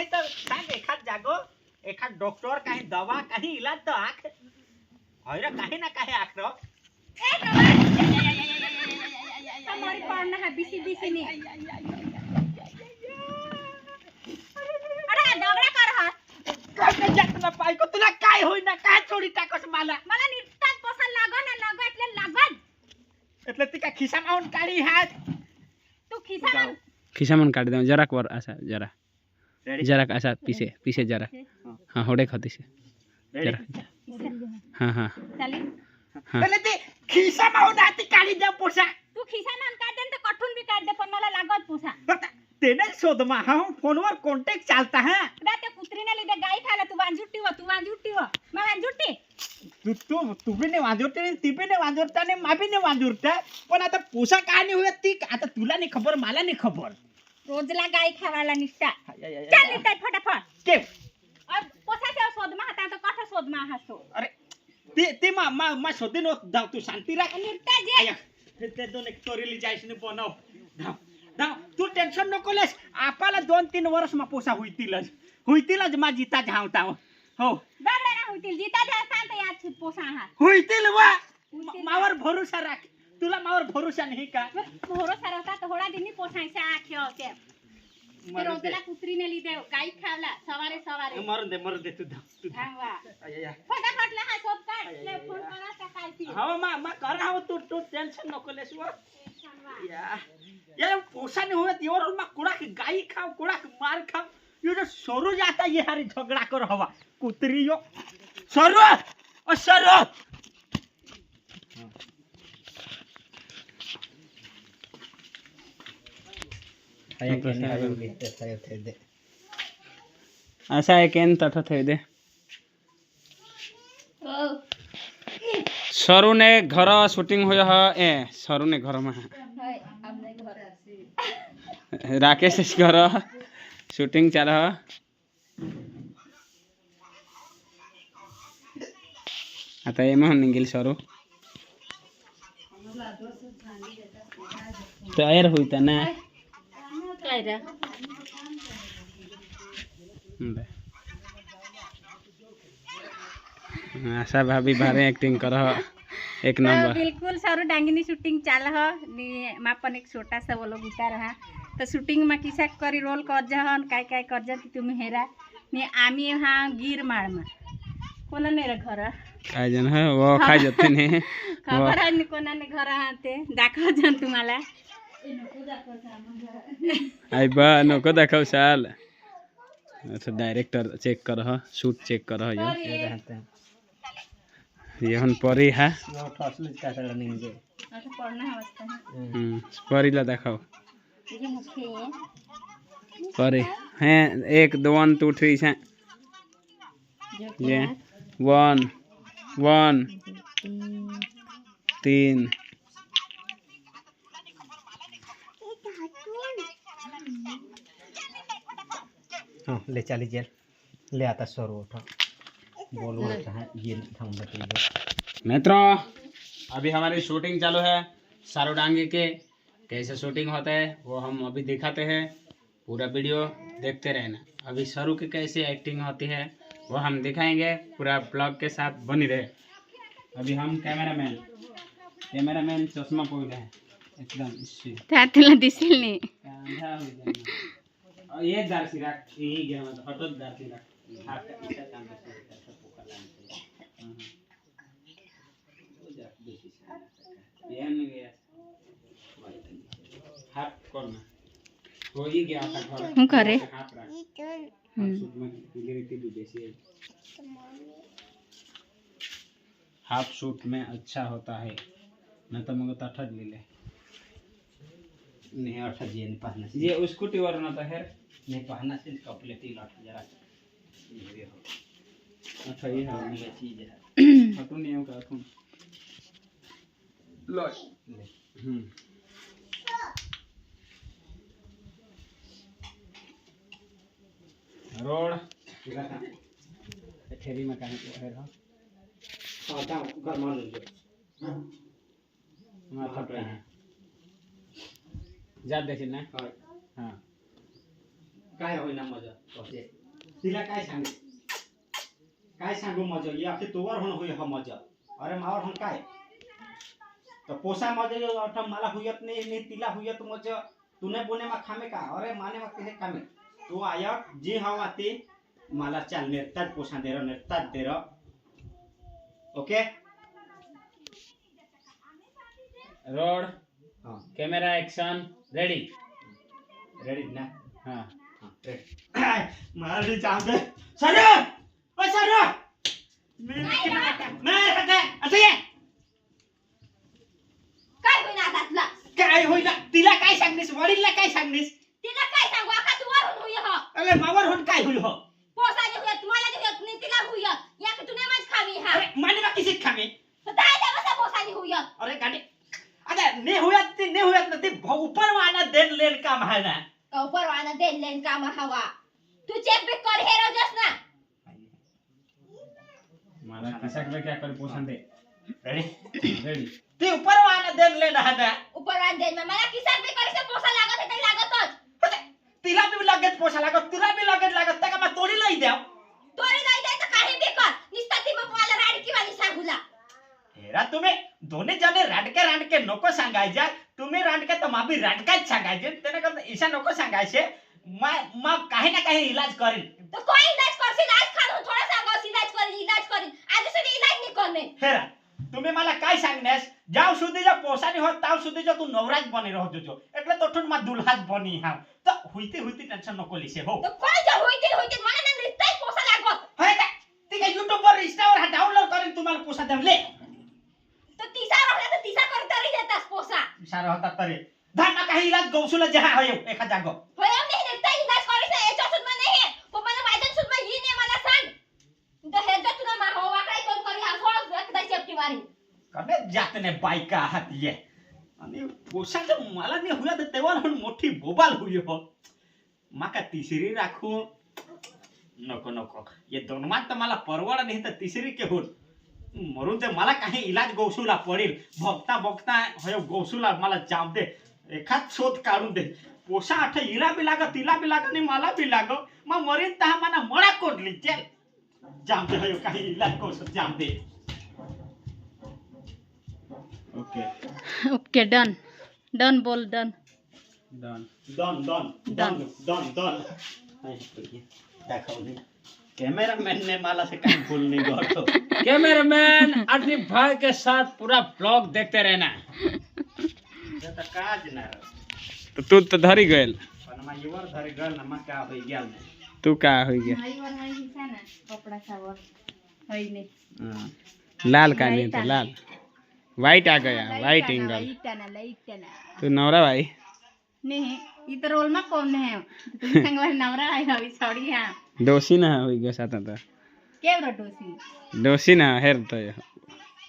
કાંઈ તો સાહેબ એકાદ જાગો એકાદ ડોક્ટર કાંઈ દવા કાંઈ ઈલાજ તો આખ. હવે કાંઈ ના કાંઈ આખ રો. તમારી પણ ના બીસી બીસી ની અરે દોગડા કર હા કાંઈ જાતના પાઈ કો તુલા કાંઈ હોય ના કાંઈ છોડી તાકસ માલા. માલા નિર્તાજ પસંદ લાગો ને લાગો એટલે લાગો એટલે તીકા ખિસ્સામાં કાઢી હાથ? તું ખિસ્સામાં ખિસ્સામાં કાઢી દઉં. જરાક વાર આશા જરા जरा अच्छा पीछे पीछे जरा। हाँ, हाँ होड़े खाते से जरा। हाँ हाँ।, हाँ। पहले ते खिसा माहून आती काली द्या पोसा तू खीसा मान काढ दे तो कठुन भी काट दे पण मला लागत पोसा तेने शोध मा हा फोनवर कॉन्टॅक्ट चालता हा। कुत्री ने लेके गाय गाई खाला तू वांजूट ठेव तू वांजूट ठेव मैं वांजूट तू तो तू भी ने वांजूट ने ती भी ने वांजुट्टा ने माँ भी ने वांजूट पर पण आता पोसा काय नाही होत ती आता तुला नाही खबर माला नाही खबर। રોજલા ગાય ખાવાલા નિષ્ઠા. ચાલ નિષ્ઠા ફટાફટ. કેમ? અર પોસા છે શોધમાં? હતા તો કાઠો શોધમાં હશો. અરે તે તે માં માં માં શોધી નો ધાવ તું શાંતિ રાખ. નિષ્ઠા જે. તે તો ને તોરેલી જાઈશ ને બનાવ ધાવ ધાવ તું ટેન્શન ન કોલેસ આપાલા દોન તીન વર્ષમાં પોસા હુઈતી લજ. હુઈતી લજમાં જીતા જાવતા હો. હો. બરાબર હુઈતી જીતા જાતા તો યાદ છે પોસા હા હુઈતી લવા માવર ભરોસા રાખ. तुला मावर भरोसा नाही का भरोसा राहता थोडा दिनी पोसायचा खेळ છે આખ્યો કે તે मरू दे રોજલા કૂતરીને લીધે ગાય ખાવલા સવારે સવારે मरू दे मरू दे तू धाव तू धाव. ખાવા आय, आय, आय. ફટાફટ લે હા શોધ કાઢ લે ફોન કરા તા કાલથી हो मा मा करा हो तू तू टेन्शन नको लेस वा या या पोसाने होत एवढं मग कुडाक गाई खाव कुडाक मार खाव यो जो सरू जाता ये हारी झगडा कर हवा कुत्री यो सरू ओ सरू ऐसा है केन तथा थे दे सरू ने घर शूटिंग है ए सरू ने घर में राकेश घर शूटिंग चल रहा आता ये में निगिल सरू तैयार हुई था ना आशा भाभी भारे एक्टिंग कर एक तर नंबर। बिलकुल सरू डांगीनी शूटिंग चाल ह नि मा पण एक छोटासा वो लोग उतार हा तर शूटिंग मा किसा करी रोल कर्ज हन काय काय कर्ज ती तुम्ही हेरा। नि आम्ही हा गिर माळमा कोणा नाही रे घर? काय जण है? वो खा जाते ने खबर आहे नि कोणाने घर हा ते जन तुम्हाला। आई बा नको दाखव साल? अच्छा डायरेक्टर चेक कर शूट चेक कर ये। हन परी है। हम्म, परीला दाखव तुझे परी। हैं एक दो वन टू थ्री से ये वन वन तीन। हाँ। ले चली जेल। ले आता सर उठा। बोल उठा है? ये मित्रों अभी हमारी शूटिंग चालू है सारोडांगी के। कैसे शूटिंग होता है वो हम अभी दिखाते हैं। पूरा वीडियो देखते रहना। अभी सरू की कैसे एक्टिंग होती है वो हम दिखाएँगे। पूरा ब्लॉग के साथ बनी रहे। अभी हम कैमरा कैमरामैन कैमरामैन चश्मा पहले हैं। एकदम इसी। दिसेल नाही। ये यही गया मतलब आपका काम है सब लाने हम्म। ये नहीं गया। हाथ ही गया हम करे हाथ रख। तो हम्म। तो हाफ़ सूट में अच्छा होता है। मैं तो मगर तठट तो ले ले। नहीं अठट ये नहीं पहनना ये स्कूटी वरना तो है। नहीं पहना से कपलेटी लट जरा ये हो। अच्छा ये है। ये चीज़ है। हटू नहीं होगा हटू लो। हम्म। रोड। ठेरी में कहीं है रहा हाँ घर मान लो। माथा पे है। जा देखिए ना। हाँ। हाँ। काय होईना मज़ा? कसे तिला काय सांगे? काय सांगू मज़ा? ये आपली तोवर होण होई हा मज़ा. अरे मावर होण काय? तर पोसा मज़ा अठा मला हुयत नाही नाही तिला हुयत मज़ा. तुने बोने मा खामे का? अरे माने मा तिने खामे. तू आया जे हवा ते मला चाल नेतात पोसा दे रहा नेतात दे रहा ओके? रोड हाँ. Camera action ready. रेडी ना? हाँ. जाऊ दे सर ओ सर मी नाही काय असं ये। काय होईना आता तुला काय होईल तिला काय सांगलीस वडीलला काय सांगलीस तिला काय सांगू आका तू वरून हुय हो। अरे मावर होऊन काय होईल हो। पोसाने हुयत मला नाही हुयत नाही तिला हुयत या की तुने मज खावी हा। माने बा किसी खामे तर काय द्या बसा पोसाने हुयत अरे गाडी। अरे ने हुयात ते ने हुयात ना ते ऊपर वाला देन लेन काम है। ना का ऊपर वाला दे लेन काम हवा. तू चेक भी कर हे रोजस ना. माला किसा में क्या कर पोषण दे. रेडी रेडी ते ऊपर वाला देन लेन है ना ऊपर वाला दे में मला किसा भी करी से पोसा लागत है तरी लागतच तिला बी लगेच पोसा लागत तुला बी लगेच लागत त्या का तोडी लई द्याव. तोरी नाही द्यायचं काही बी कर निस्ता ती मग मला राडकी वाली सांगूला हेरा तुम्ही दोन्ही जणे रांडके रांडके नको सांगायच्या तुम्ही रांडके तर माबी रांडकाच सांगायचे त्याने करता ईशा नको सांगायचे मा- मग काही ना काही इलाज करेन तो कोई इलाज करशील आज खाणून थोडा सांगा इलाज करीन इलाज करीन आज सुद्धा इलाज नाही करणे हेरा तुम्ही मला काय सांगण्यास ज्याव સુધી જો પોસાની હોત તાવ સુધી જો તું નવરાજ બની રહ્યો છો એટલે તો ઠું માં દુલ્હાજ બની હા તો હુઈતી હુઈતી ટેન્શન नको લીસે हो तो कोण जे होईते होईते मला ना निस्ताच पोसा लागत हे काय ते काय युट्यूब वर इंस्टावर हा डाउनलोड करेन तुम्हाला पोसा देवले तो तिसा राहिला तर तिसा देतास पोसा. सारा होता तरी. काही इलाज गौसुला जहा होय एका जागो होय नाही निस्ता इलाज करीस याच्या सुद्धा नाही पण मला माझ्या सुद्धा ही नाही मला सांग. तो हे तुला मा हो वाकडे कोण करी हा सोड एकदा चेपटी मारी. कमे जात ने बायका आहात ये. आणि पोसाचं मला नाही हुया तर तेव्हा मोठी बोबाल हुई हो माका तिसरी राखू. नको नको. ये दोन मात तर मला परवड नाही तर तिसरी के होत मरून दे मला काही इलाज गौसूला पडेल. बघता बघता होय गौसूला मला जाम दे. एखाद शोध काढून दे. पोसा आठ हिला बी लाग तिला बी लाग आणि मला बी लाग. मग मरीन तहा मला मळा कोडली चल. जाम दे होय काही इलाज गौसूल जाम दे. ओके ओके डन डन बोल done done don, don, don, don. दाखवली कॅमेरामॅन ने मला से काही भूल नहीं गयो कैमरामैन अपने भाई के साथ पूरा ब्लॉग देखते रहना। आता काज ना। तो तू तो धरी गएल। पण मा युवर धर गल ना मा का होई गेल ने। तू का हो गया? हाँ, लाल का नहीं था लाल। वाइट आ गया वाइट एंगल तू नवरा भाई? नाही। इथं रोलमा कोण नाही तुम्ही सांगा नवरा आहे हवी सॉरी हा डोसी ना हो गया साथ था केवढं डोसी डोसी ना हेर तो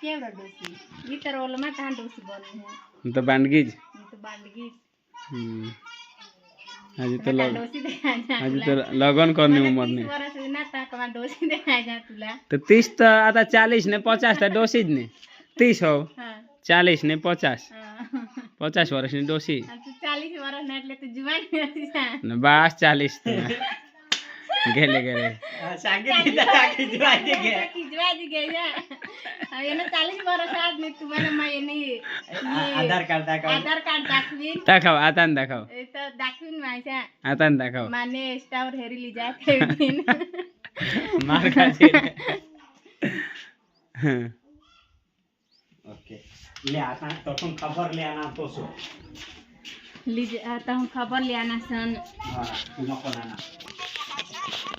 केवढं डोसी इथं रोलमा का डोसी बोल तो बांडगीज इथं बांडगी हम्म। अजी तो लग डोसी द्यायचा अजी तो लगन करने उम्र तीस नहीं वर्ष ना तर डोसी द्यायचा तुला तो तीस तो आता चालीस ने पचास था डोसीज ने ચાલીસ ને પચાસ પચાસ વર્ષની ડોસી ચાલીસ વર્ષના એટલે તો જુવાની બસ ચાલીસ ઘેલે ઘેલે દાખવ આતાન દાખવ આતાન દાખવ માને સ્ટાવર હેરી લીજા માર કાચે आता न दाखव ए तर दाखवीन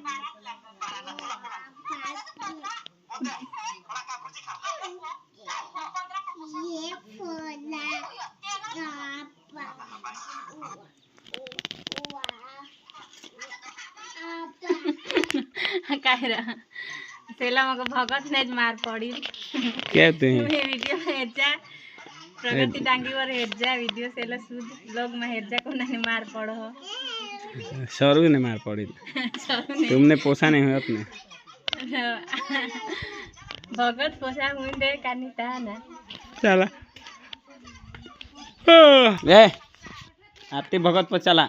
माझ्या आता न दाखव माने स्टावर हेरी ली जा ठेवीन मार खाते ओके ले आता तखन खबर ले आना तो सो लीजिए आता हूँ कहते हैं। हेरजा प्रगती सेला सुद लोग में हेरजा कोणाने मार पड। सरू ने मार पड़ी। तुमने पोसा नहीं हुआ अपने। भगत पोसा हुई दे कानी ता ना। चला। ए आरती भगत पर चला।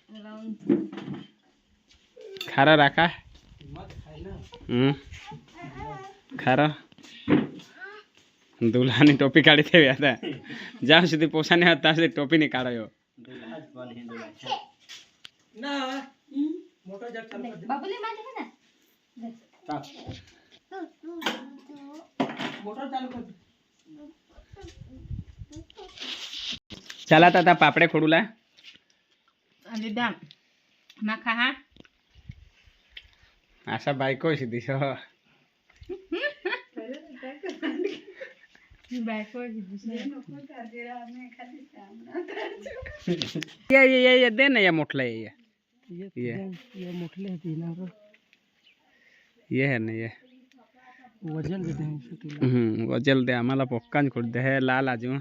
खारा रखा हम्म खारा दुल्हानी टोपी काढ़ी थे आता जहाँ સુધી પોસા નહીં હતા સુધી ટોપી નહીં કાઢ્યો दुल्हा बन है दुल्हा ना मोटर जग असा बायको अशी दिसो ये ये ये ये दे ना ये मोठला ये। ये ये। ये मोटले दिन और ये है ना ये। वज़न दे हम्म वजल दे आम्हाला पोक्कान खोड दे हे लाल आजू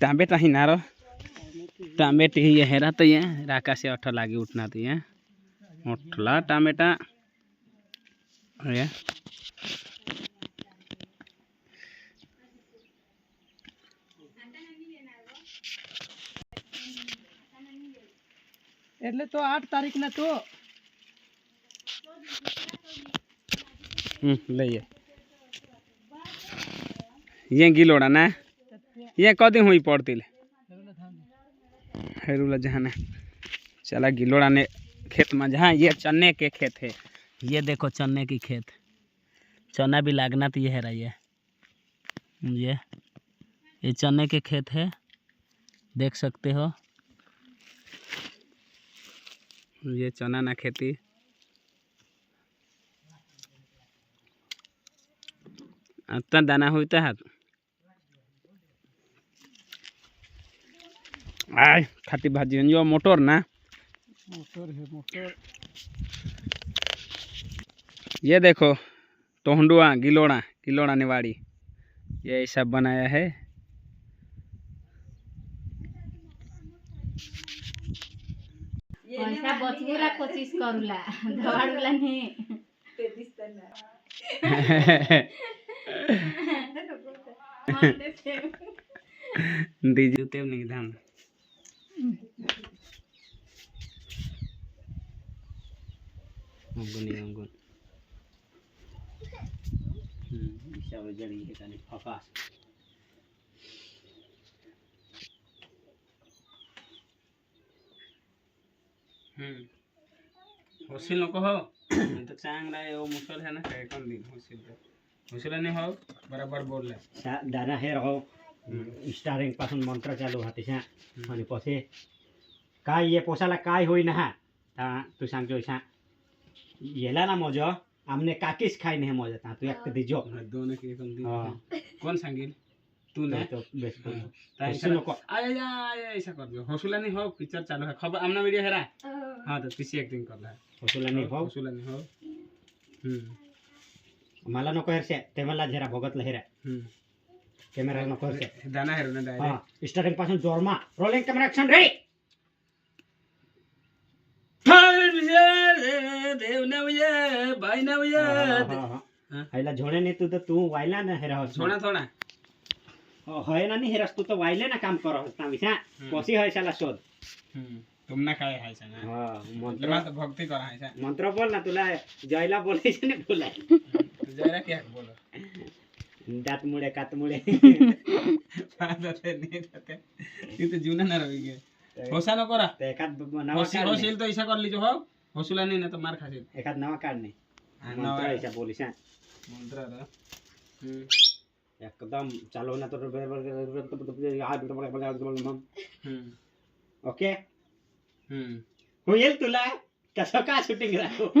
तांबे टाही नारो तांबे टी ये हेरा तो ये राका से अठ लागी उठना तो ये मोठला टामेटा ये એટલે તો 8 તારીખ ના તો हम्म ले ये ये गिलोड़ा ना ये कदी हुई पड़ती हेरुला जहाँ चला गिलोड़ा ने खेत में जहाँ ये चने के खेत है, ये देखो चने की खेत। चना भी लागना तो ये है रहा ये। ये ये चने के खेत है, देख सकते हो। ये चना ना खेती। आता दाना होता है आय, खाती भाजी जो मोटर ना। मोटर है मोटर। ये देखो टोहंडुआ गिलोड़ा गिलोड़ा निवाड़ी। ये ऐसा बनाया है। पैसा कोशिश करूला दवाड़ूला नहीं दीजिए नहीं धाम है हम्म होसिल नको हो? ये तो चांगला है वो मुसल है ना? काय कौन दिन? होसिल होसिल नहीं हो? बराबर बोल रहा। दादा हेर हो स्टारिंग पासून मंत्र चालू हा। त्याच्या आणि पसे काय ये पोसाला काय होईना हा ता तू सांगतो शा येला ना मज़ा आमने काकीच खाई नाही मज़ा ता तू एक दिजो। दोनों के कौन दिन हाँ। कौन सांगिल? तू ना। तो बेस ताई होसिल नको आया आया ऐसा कर दो हौसला नहीं हो पिक्चर चालू है। खबर आमना वीडियो हेरा हाँ। तो किसी एक दिन कर रहा है। होसुला नाही हो हौसला नहीं हो। हम्म। मला नको हेरसे ते मला जरा भोगतलं हेरा हम्म। कॅमेरा नको हेरसे दाना हेरो ना हा डायरेक्ट स्टार्टिंग पासून जोरमा। रोलिंग कॅमेरा ऍक्शन रेडी देव नवये भाई नवये हाँ। हैला झोणे नाही तू तर तू वायला ना हेरा होस थोड़ा थोड़ा है ना नाही हेरस तू तर वायले ना काम कर होस ना विसा हम्म। कशी है शाला शोध हम्म तुम ना खाए है सना हा मतलब मंत्र तो भक्ति करा है सा मंत्र बोल ना तुला जयला बोलायचं नाही बोलाय तो जरा क्या बोलो दात मुळे कात मुळे फादर से नहीं रहते ये तो जूना ना रहोगे होसा न करा तर एखाद नवा होसिल काढ होसिल तो ऐसा कर लीजिए हो होसुला नहीं ना तो मार खासिल नाही. एखाद नवा काढ नाही हाँ, मंत्र नवा- ऐसा बोलिस हा. मंत्र रहा हम्म एकदम चालव ना तर हम्म ओके हम्म होईल तुला कसं का शूटिंग राहतो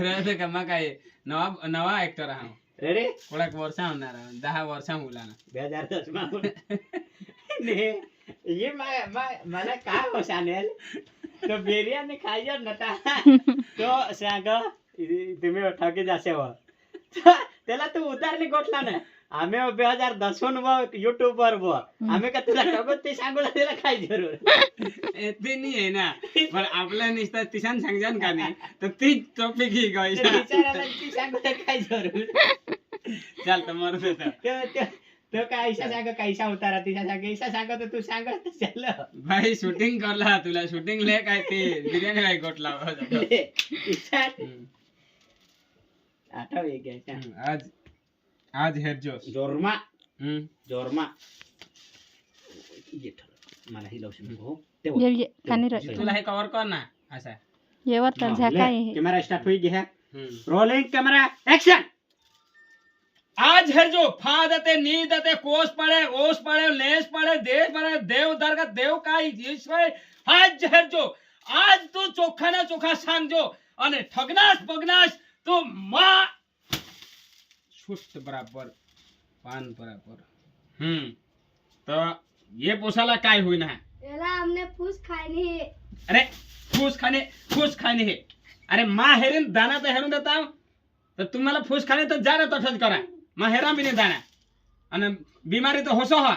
रहते कमा काय नवा नवा ऍक्टर हा रेडी थोडा वर्षा होणार दहा वर्षा मुलांना બે હજાર દસ માં ને ये मा- मा- मला काय हो सांगेल તો બેરિયા ને ખાઈ જાવ નતા. તો શાંગ તમે ઠકી જશે હવે. પેલા તું ઉતાર ને ગોઠલા ને અમે બે હજાર દસો નું યુટ્યુબ પર બો અમે કે તુલા ઠગો તે સાંગોલા તેલા ખાઈ જરૂર એથી નહીં હે ના પણ આપણે નિસ્તા તિશાન સંગજાન કાની. તો તી ટોપિક હી ગઈ છે બિચારા લગતી સાંગોલા ખાઈ જરૂર ચાલ તમારું તો तो तो- तो काय ऐसा सांग कैसा उतारा तिच्या सांग ऐसा सांग तर तू सांग तर चाल. भाई शूटिंग करला तुला शूटिंग ले काय ते बिर्याणी काय गोटला आठव एक घ्यायचा. आज आज हेर जोश. जोरमा. हम्म. जोरमा. ये. मला ही लवशी नको ये ये खाली रह तुला हे कव्हर कर ना असं. ये वर तर झाका आहे कॅमेरा स्टार्ट होई घ्या. रोलिंग कॅमेरा ऍक्शन આજ હરજો ફાદ તે નીદ તે કોષ પડે ઓસ પડે લેશ પડે દેશ પડે દેવ દરગત દેવ કાઈ ઈશ્વર. આજ હરજો આજ તું ચોખ્ખા ને ચોખ્ખા સાંગજો અને ઠગનાશ પગનાશ તું માં સુસ્ત બરાબર પાન બરાબર. હમ તો ये पोसाला काय हुई ना एला हमने फूस खाने है अरे फूस खाने फूस खाने है अरे माँ हेरिन दाना तो हेरून देता हूँ तो तुम्हाला फूस खाने तो जा रहा करा मा नाही दाना आणि बिमारी तर होसो हा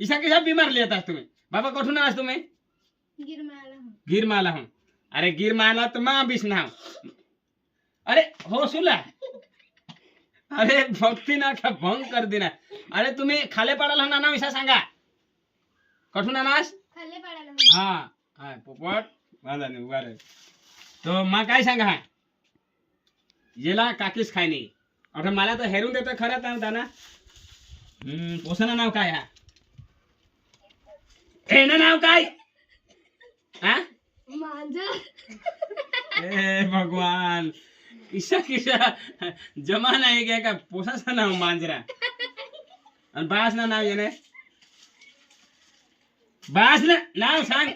इसा कशा बिमार लिहितात तुम्ही बाबा कुठून आलास तुम्ही गिर में आला हूँ गिर माला हूँ अरे गिर माला तो माँ बिसना हूँ अरे हो भक्ती ना का भंग कर देना अरे तुम्ही खाले पडाल ना ना इसा सांगा कुठून आलास खाली पडायला हा हा पोपट माझा नाही उभा तो मग काय सांगा हा येला काकीच खाय अरे मला तर हेरून देतं खरं तर दाना हम्म पोसानं नाव काय हा? नाव काय? हा? ए भगवान. किसा किसा जमाना आहे काय का? पोसाचं नाव मांजरा. आणि बास ना नाव येणे? बास ना नाव सांग.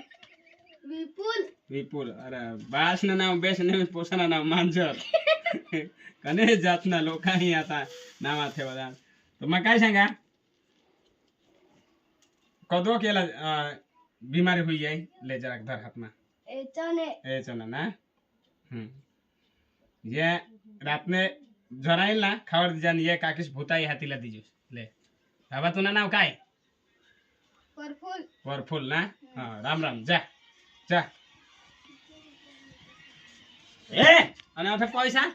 विपुल. विपुल. अरे बास ना नाव बेस नाही पोसाना नाव मांजर. कने जात ना लोकांनी आता नावा ठेवला तर मग काय सांगा कदो केला बिमारी हुई आहे ले जरा धर हातमा एचने ए चला ना हम्म. ये रात में जराईल ना खावर जान ये काकीस भूताई हातीला दिजूस ले बाबा तुना नाव काय परफुल वरफुल ना हा राम राम जा जा ए અને હવે પૈસા?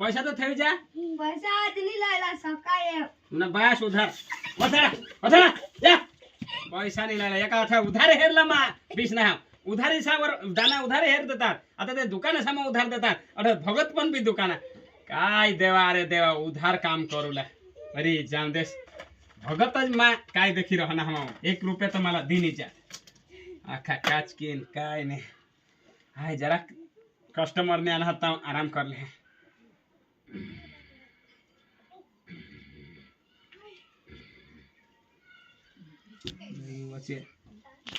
પૈસા તો થઈ જા પૈસા આજની લાયલા સકાય. મને ભાયા સુધાર વધારા વધારા જા. પૈસા ની લાયલા. એકા અઠા ઉધારે હેર લમા બીસ ના ઉધારે સાવર દાના ઉધારે હેર દેતા આ તો તે દુકાને સામે ઉધાર દેતા અરે ભગત પણ બી દુકાના. કાય દેવા અરે દેવા ઉધાર કામ કરું લે. અરે જામ દેશ ભગત જ માં કાય દેખી રહના હમ એક રૂપિયા તો મારા દીની જા આખા કાચકીન કાય ને હાય જરાક जरा कस्टमरने आना होता आराम करले वचे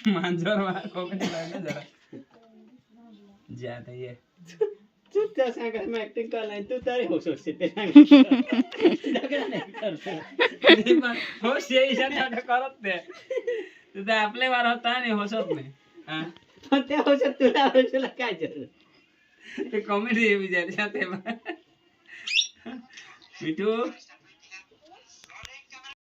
मांजर जरा। जाता ये। तू त्या सांग मी ऍक्टिंग करलाय तू तरी हो सोडते ते सांग दगड नाही करतो. नाही पण हो शे इशाने आता करत ते तू तर आपले वार होता आणि होसत नाही हा? पण त्या औषध तुला औषधाला काय ज़रूर ते कॉमेडी आहे विजय ते मिठू